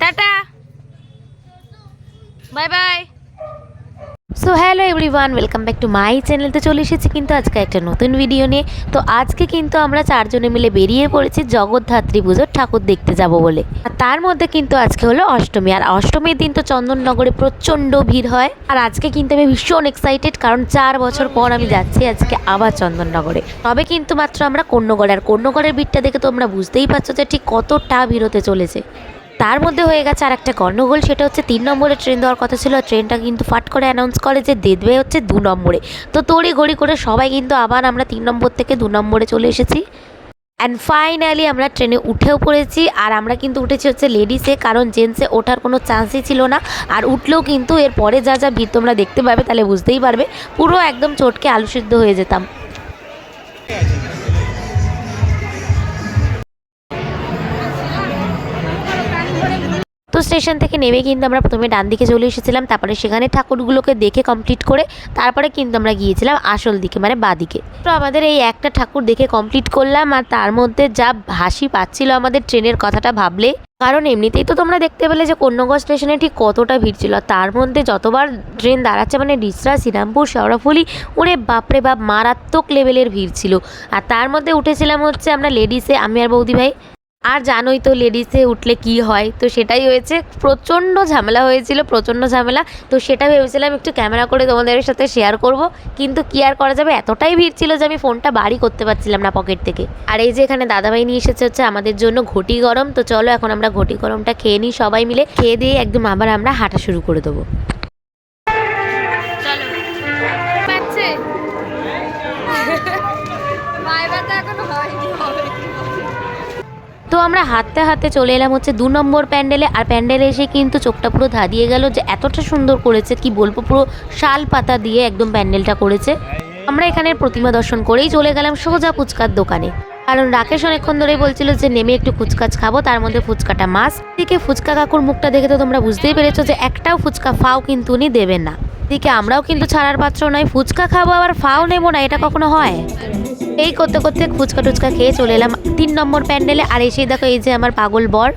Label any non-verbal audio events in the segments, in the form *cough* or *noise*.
Tata. Bye bye. So hello everyone welcome back to my চ্যানেলতে চলে এসেছি কিন্তু আজকে একটা নতুন ভিডিও নিয়ে। তো আজকে কিন্তু আমরা চারজনে মিলে বেরিয়ে পড়েছি জগদ্ধাত্রী পুজোর ঠাকুর দেখতে যাব বলে। আর তার মধ্যে কিন্তু আজকে হলো অষ্টমী। আর অষ্টমীর দিন তো চন্দননগরে প্রচণ্ড ভিড় হয়। আর আজকে কিন্তু আমি ভীষণ এক্সাইটেড কারণ চার বছর পর আমি যাচ্ছি আজকে আবার চন্দননগরে। তবে কিন্তু মাত্র আমরা কন্যগড়ে আর কন্যগড়ের ভিড়টা দেখে তোমরা বুঝতেই পারছ যে ঠিক কতটা ভিড় হতে চলেছে। তার মধ্যে হয়ে গেছে আর একটা গণ্ডগোল, সেটা হচ্ছে তিন নম্বরে ট্রেন দেওয়ার কথা ছিল ট্রেনটা কিন্তু ফাট করে অ্যানাউন্স করে যে দেবে হচ্ছে দু নম্বরে। তো তড়ি ঘড়ি করে সবাই কিন্তু আবার আমরা তিন নম্বর থেকে দু নম্বরে চলে এসেছি। অ্যান্ড ফাইনালি আমরা ট্রেনে উঠেও পড়েছি, আর আমরা কিন্তু উঠেছি হচ্ছে লেডিসে কারণ জেন্টসে ওঠার কোনো চান্সই ছিল না। আর উঠলেও কিন্তু এর পরে যা যা ভিড় তোমরা দেখতে পাবে তাহলে বুঝতেই পারবে, পুরো একদম চটকে আলু সিদ্ধ হয়ে যেতাম। তো স্টেশন থেকে নেমে কিন্তু আমরা প্রথমে ডান দিকে চলে এসেছিলাম, তারপরে সেখানে ঠাকুরগুলোকে দেখে কমপ্লিট করে তারপরে কিন্তু আমরা গিয়েছিলাম আসল দিকে মানে বাদিকে তো আমাদের এই একটা ঠাকুর দেখে কমপ্লিট করলাম আর তার মধ্যে যা হাসি পাচ্ছিল আমাদের ট্রেনের কথাটা ভাবলে। কারণ এমনিতেই তো তোমরা দেখতে পেলে যে কন্যগড় স্টেশনে ঠিক কতটা ভিড় ছিল তার মধ্যে যতবার ট্রেন দাঁড়াচ্ছে মানে ডিসরা শ্রীরামপুর শেওড়াফুলি ওরে বাপরে বাপ মারাত্মক লেভেলের ভিড় ছিল। আর তার মধ্যে উঠেছিলাম হচ্ছে আমরা লেডিসে আমি আর বৌদি ভাই। আর জানোই তো লেডিসে উঠলে কি হয়? তো সেটাই হয়েছে। প্রচণ্ড ঝামেলা হয়েছিল, প্রচণ্ড ঝামেলা। তো সেটা ভেবেছিলাম একটু ক্যামেরা করে তোমাদের সাথে শেয়ার করব। কিন্তু কি আর করা যাবে? এতটাই ভিড় ছিল যে আমি ফোনটা বাড়ি করতে পারছিলাম না পকেট থেকে। আর এই যে এখানে দাদাভাই নিয়ে এসেছে হচ্ছে আমাদের জন্য ঘটি গরম। তো চলো এখন আমরা ঘটি গরমটা খেয়ে নিই সবাই মিলে। খেয়ে দিয়ে একদম আবার আমরা হাঁটা শুরু করে দেবো। তো আমরা হাঁটতে হাঁটতে চলে এলাম হচ্ছে দু নম্বর প্যান্ডেলে, আর প্যান্ডেলে এসে কিন্তু চোখটা পুরো ধাঁধিয়ে গেল যে এতটা সুন্দর করেছে, কি বলব, পুরো শাল পাতা দিয়ে একদম প্যান্ডেলটা করেছে। আমরা এখানে প্রতিমা দর্শন করেই চলে গেলাম সোজা ফুচকার দোকানে। কারণ রাকেশ অনেকক্ষণ ধরেই বলছিল যে, নেমে একটু ফুচকাচ খাব, তার মধ্যে ফুচকাটা মাছ দিকে ফুচকা কাকুর মুখটা দেখে তো তোমরা বুঝতেই পেরেছ যে, একটাও ফুচকা ফাও কিন্তু উনি দেবেন না। দিকে আমরাও কিন্তু ছাড়ার পাত্র নয়, ফুচকা খাব আবার ফাও নেব না, এটা কখনো হয়? এই করতে করতে ফুচকা টুচকা খেয়ে চলে এলাম। তিন নম্বর প্যান্ডেলে আর এসেই দেখো এই যে আমার পাগল বর।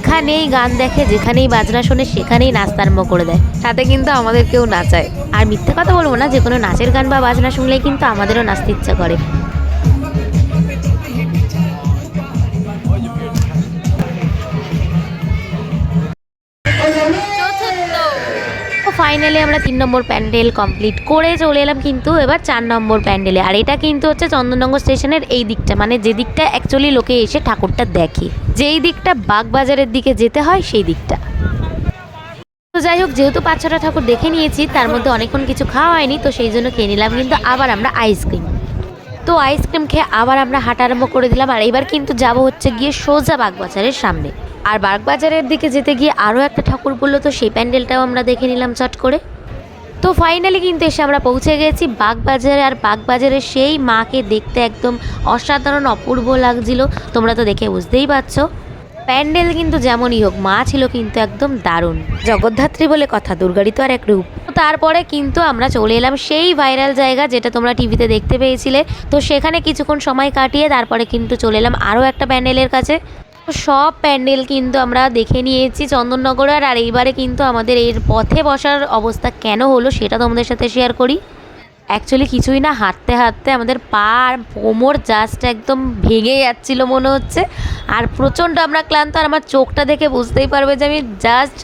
এখানেই গান দেখে যেখানেই বাজনা শোনে সেখানেই নাচতে আরম্ভ করে দেয়। তাতে কিন্তু আমাদের কেউ নাচায়। আর মিথ্যা কথা বলব না যে কোনো নাচের গান বা বাজনা শুনলেই কিন্তু আমাদেরও নাচতে ইচ্ছা করে। ফাইনালি আমরা তিন নম্বর প্যান্ডেল কমপ্লিট করে চলে এলাম কিন্তু এবার চার নম্বর প্যান্ডেলে। আর এটা কিন্তু হচ্ছে চন্দননগর স্টেশনের এই দিকটা মানে যে দিকটা অ্যাকচুয়ালি লোকে এসে ঠাকুরটা দেখে। যেই দিকটা বাগবাজারের দিকে যেতে হয়, সেই দিকটা। তো যাই হোক, যেহেতু পাঁচ ছটা ঠাকুর দেখে নিয়েছি, তার মধ্যে অনেকক্ষণ কিছু খাওয়া হয়নি, তো সেই জন্য খেয়ে নিলাম কিন্তু আবার আমরা আইসক্রিম তো আইসক্রিম খেয়ে আবার আমরা হাঁটা আরম্ভ করে দিলাম, আর এবার কিন্তু যাব হচ্ছে গিয়ে সোজা বাগবাজারের সামনে। আর বাগবাজারের দিকে যেতে গিয়ে আরও একটা ঠাকুর বলল তো সেই প্যান্ডেলটাও আমরা দেখে নিলাম চট করে। তো ফাইনালি কিন্তু এসে আমরা পৌঁছে গেছি বাগবাজারে, আর বাগবাজারের সেই মাকে দেখতে একদম অসাধারণ, অপূর্ব লাগছিল। তোমরা তো দেখে বুঝতেই পারছ। প্যান্ডেল কিন্তু যেমনই হোক, মা ছিল কিন্তু একদম দারুণ। জগদ্ধাত্রী বলে কথা দুর্গারই তো আর এক রূপ। তারপরে কিন্তু আমরা চলে এলাম সেই ভাইরাল জায়গা যেটা তোমরা টিভিতে দেখতে পেয়েছিলে। তো সেখানে কিছুক্ষণ সময় কাটিয়ে তারপরে কিন্তু চলে এলাম আরও একটা প্যান্ডেলের কাছে। সব প্যান্ডেল কিন্তু আমরা দেখে নিয়েছি চন্দননগরে আর এইবারে কিন্তু আমাদের এর পথে বসার অবস্থা কেন হলো সেটা তোমাদের সাথে শেয়ার করি। অ্যাকচুয়ালি কিছুই না, হাঁটতে হাঁটতে আমাদের পা আর কোমর জাস্ট একদম ভেঙে যাচ্ছিল মনে হচ্ছে। আর প্রচণ্ড আমরা ক্লান্ত, আর আমার চোখটা দেখে বুঝতেই পারবে যে আমি জাস্ট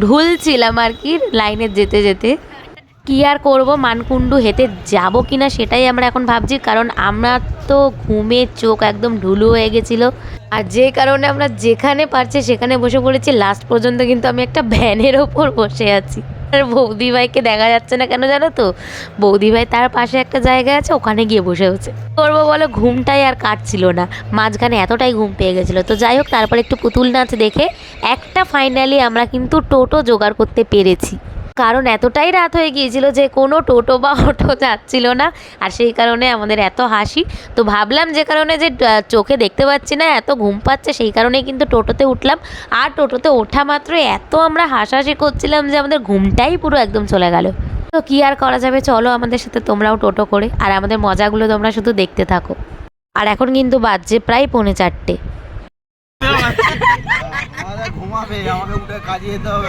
ঢুলছিলাম আর কি লাইনে যেতে যেতে। কি আর করব? মানকুণ্ডু হেঁটে যাব কি না সেটাই আমরা এখন ভাবছি, কারণ আমরা তো ঘুমে চোখ একদম ঢুলু হয়ে গেছিল। আর যে কারণে আমরা যেখানে পারছি সেখানে বসে পড়েছি লাস্ট পর্যন্ত কিন্তু আমি একটা ভ্যানের ওপর বসে আছি। আর বৌদি ভাইকে দেখা যাচ্ছে না কেন জানো তো? বৌদি ভাই তার পাশে একটা জায়গা আছে, ওখানে গিয়ে বসে হচ্ছে। করব বলো? ঘুমটাই আর কাটছিল না। মাঝখানে এতটাই ঘুম পেয়ে গেছিল। তো যাই হোক, তারপর একটু পুতুল নাচ দেখে একটা ফাইনালি আমরা কিন্তু টোটো জোগাড় করতে পেরেছি। কারণ এতটাই রাত হয়ে গিয়েছিল যে কোনো টোটো বা অটো যাচ্ছিল না। আর সেই কারণে আমাদের এত হাসি। তো ভাবলাম যে কারণে যে চোখে দেখতে পাচ্ছি না, এত ঘুম পাচ্ছে, সেই কারণেই কিন্তু টোটোতে উঠলাম। আর টোটোতে ওঠা মাত্র এত আমরা হাসাহাসি করছিলাম যে আমাদের ঘুমটাই পুরো একদম চলে গেল। তো কি আর করা যাবে? চলো আমাদের সাথে তোমরাও টোটো করে। আর আমাদের মজাগুলো তোমরা শুধু দেখতে থাকো। আর এখন কিন্তু বাজছে প্রায় পৌনে চারটে। ঘুমাবে, আমাকে উঠে কাজে যেতে হবে।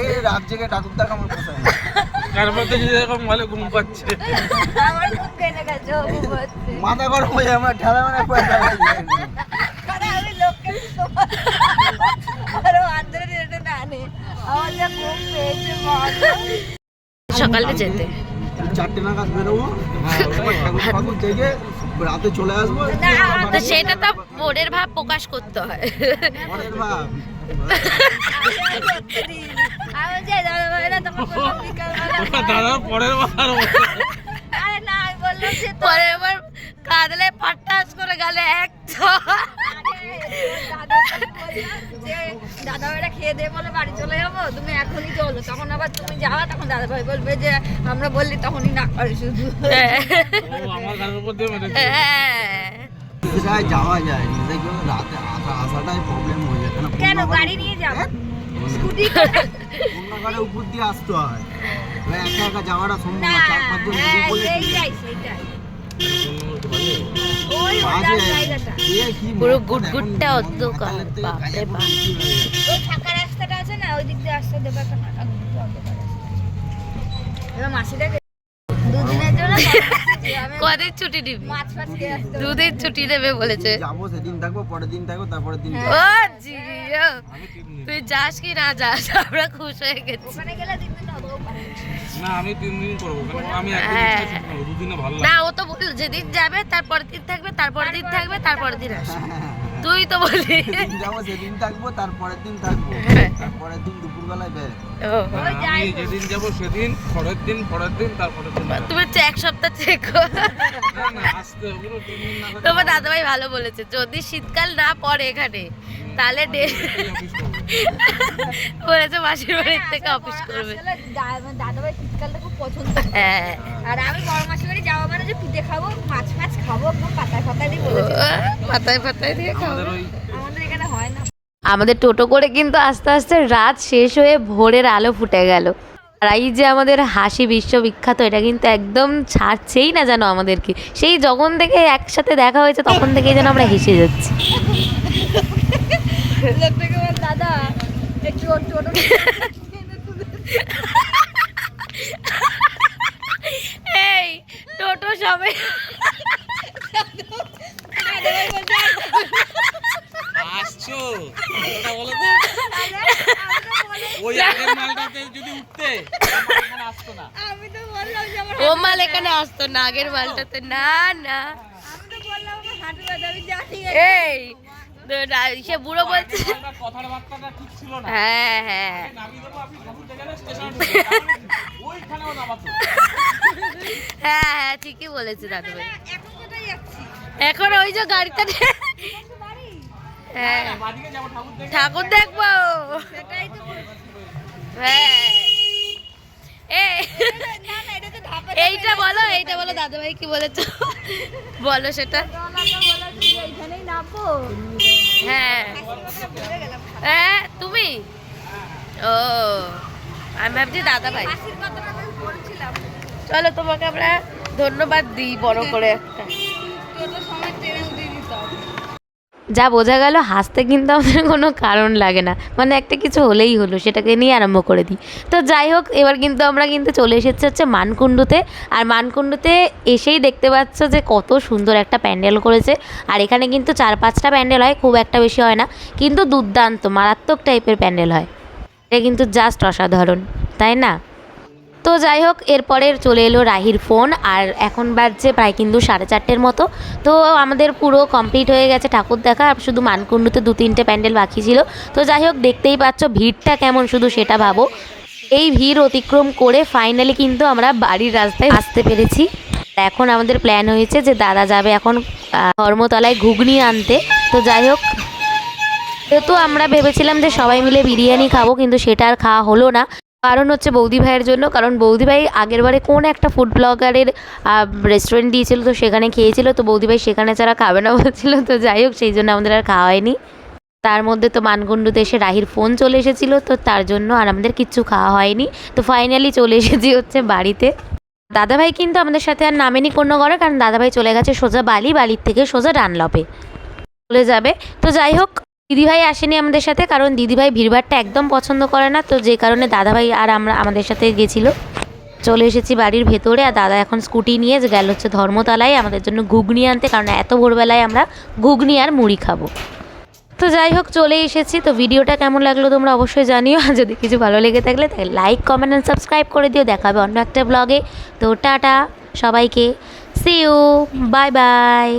এই রাত জেগে দেখা আমার পোষায় না। তার মধ্যে এরকম ভালো ঘুম পাচ্ছে। আমার খুব কেনে গেছে ও ঘুমোচ্ছে মাথা গরম হয়ে আমার ঠেলা মানে পয়সা আরে আমি লোককে আরও আন্দরে রেটে টানে আমার ঘুম পেয়েছে সকালে যেতে। চারটে নাগাদ বেরোবো। ঠাকুর ঠাকুর দেখে রাতে চলে আসব? তো সেটা তো মনের ভাব প্রকাশ করতে হয়। ভাব। দাদা পরের বার কাঁদলে ফাটাস করে গেলে এক দাদা যে দাদা ভাইরা খেয়ে দিয়ে বলে বাড়ি চলে যাব? তুমি এখনই চলো। তখন আবার তুমি যাওয়া তখন দাদা ভাই বলবে যে আমরা বললি তখনই না করে শুধু। হ্যাঁ যাওয়া যায়? রাতে আসা আসাটাই প্রবলেম হয়ে যায়। কেন? গাড়ি নিয়ে যাব হ্যাঁ? স্কুটি উপর দিয়ে আসতে হয়। একা একা যাওয়াটা সম্ভব না। না চার পাঁচজন পুরো গুটগুটটা অন্ধকার, বাপরে বাপ। ওই ফাঁকা রাস্তাটা আছে না ওই দিক দিয়ে আসতে দেবে অন্ধকার। এবার মাসিটাকে দুদিনের জন্য কদিন ছুটি আসতে হবে। দুদিন ছুটি নেবে বলেছে। যাব সেদিন থাকব পরের দিন থাকব তারপরের দিন হ্যাঁ। ও জিও। তুই যাস কি না যাস আমরা খুশ হয়ে গেছি। ওখানে গেলে না আমি তিন দিন করব কারণ আমি একদিন হ্যাঁ। করব, দুদিনে ভালো না ও তো বলল যেদিন যাবে তারপরের দিন থাকবে তারপরের দিন থাকবে তারপরের দিন আসবে। হ্যাঁ, তুই তো যেদিন যাব সেদিন থাকব তারপরের দিন থাকব। হ্যাঁ। তারপরের দিন দুপুরবেলায় বের। আমি যেদিন যাব। সেদিন পরের দিন পরের দিন তারপরের দিন তুমি হচ্ছে এক সপ্তাহ চেক না না আসতে হবে পুরো তিন দিন না থাকলে তোমার দাদাভাই ভালো বলেছে যদি শীতকাল না পড়ে এখানে তাহলে বলেছে মাসির বাড়ির থেকে অফিস করবে। আসলে দা- আমার দাদা ভাই শীতকালটা খুব পছন্দ হ্যাঁ। আর আমি বড় মাসির বাড়ি যাওয়া মানে যে পিঠে খাব মাছ ফাছ খাব পাতায় পাতায় দিয়ে পাতায় পাতায় দিয়ে খাও আমাদের এখানে হয় না। আমাদের টোটো করে কিন্তু আস্তে আস্তে রাত শেষ হয়ে ভোরের আলো ফুটে গেল। আর এই যে আমাদের হাসি বিশ্ববিখ্যাত এটা কিন্তু একদম ছাড়ছেই না যেন আমাদেরকে। সেই যখন থেকে একসাথে দেখা হয়েছে তখন থেকেই যেন আমরা হেসে যাচ্ছি। দাদা একটু টোটো এই টোটো সবাই আসছো। বলো তো। ওই আগের মালটাতে যদি উঠতে আসতো না। আমি তো বললাম যে আমার ও মাল এখানে আসতো না আগের মালটাতে। না না। আমি তো বললাম আমার হাঁটু ব্যথা আমি জানি। এই তো না- সে বুড়ো বলছে। মালটার কথার বার্তাটা ঠিক ছিল না। হ্যাঁ হ্যাঁ। হ্যাঁ হ্যাঁ ঠিকই বলেছে দাদু এখন ওই যে গাড়িটা নিয়ে- হ্যাঁ। ঠাকুর দেখব। সেটাই হ্যাঁ। এইটা বলো এইটা বলো দাদু ভাই কি বলেছ? বলো সেটা। এইখানেই নামবো। হ্যাঁ। হ্যাঁ তুমি? ও আমি ভাবছি দাদা ভাই। চলো তোমাকে আমরা ধন্যবাদ দিই বড় করে একটা। যা বোঝা গেল হাসতে কিন্তু আমাদের *laughs* কোনো কারণ লাগে না। মানে একটা কিছু হলেই হলো, সেটাকে নিয়ে আরম্ভ করে দিই। তো যাই হোক, এবার কিন্তু আমরা কিন্তু চলে এসেছি হচ্ছে মানকুণ্ডুতে। আর মানকুণ্ডুতে এসেই দেখতে পাচ্ছ যে কত সুন্দর একটা প্যান্ডেল করেছে। আর এখানে কিন্তু চার পাঁচটা প্যান্ডেল হয়, খুব একটা বেশি হয় না। কিন্তু দুর্দান্ত, মারাত্মক টাইপের প্যান্ডেল হয়। এটা কিন্তু জাস্ট অসাধারণ, তাই না? তো যাই হোক, এরপরে চলে এলো রাহির ফোন, আর এখন বাজছে প্রায় কিন্তু সাড়ে চারটের মতো। তো আমাদের পুরো কমপ্লিট হয়ে গেছে ঠাকুর দেখা, আর শুধু মানকুণ্ডুতে দু তিনটে প্যান্ডেল বাকি ছিল। তো যাই হোক, দেখতেই পাচ্ছ ভিড়টা কেমন শুধু সেটা ভাবো। এই ভিড় অতিক্রম করে ফাইনালি কিন্তু আমরা বাড়ির রাস্তায় আসতে পেরেছি। এখন আমাদের প্ল্যান হয়েছে যে দাদা যাবে এখন ধর্মতলায় ঘুগনি আনতে। তো যাই হোক তো আমরা ভেবেছিলাম যে সবাই মিলে বিরিয়ানি খাব, কিন্তু সেটা আর খাওয়া হলো না। কারণ হচ্ছে বৌদি ভাইয়ের জন্য। কারণ বৌদি ভাই আগেরবারে কোন একটা ফুড ব্লগারের রেস্টুরেন্ট দিয়েছিল তো সেখানে খেয়েছিল। তো বৌদি ভাই সেখানে ছাড়া খাবে না বলছিল। তো যাই হোক, সেই জন্য আমাদের আর খাওয়া হয়নি। তার মধ্যে তো মানকুণ্ডুতে এসে রাহির ফোন চলে এসেছিল। তো তার জন্য আর আমাদের কিচ্ছু খাওয়া হয়নি। তো ফাইনালি চলে এসেছি হচ্ছে বাড়িতে। দাদাভাই কিন্তু আমাদের সাথে আর নামেনি কোনো ঘরে কারণ দাদাভাই চলে গেছে সোজা বালি। বালির থেকে সোজা ডানলপে। চলে যাবে। তো যাই হোক দিদিভাই আসেনি আমাদের সাথে, কারণ দিদিভাই ভিড়ভাড়টা একদম পছন্দ করে না, তো যে কারণে দাদাভাই আর আমরা আমাদের সাথে গেছিল। চলে এসেছি বাড়ির ভেতরে, আর দাদা এখন স্কুটি নিয়ে গেল হচ্ছে ধর্মতলায়, আমাদের জন্য ঘুগনি আনতে, কারণ এত ভোরবেলায় আমরা ঘুগনি আর মুড়ি খাব। তো যাই হোক, চলে এসেছি, তো ভিডিওটা কেমন লাগল তোমরা অবশ্যই জানিও, আর যদি কিছু ভালো লেগে থাকলে তাহলে লাইক কমেন্ট অ্যান্ড সাবস্ক্রাইব করে দিও, দেখা হবে অন্য একটা ব্লগে তো টাটা সবাইকে সি ইউ বাই বাই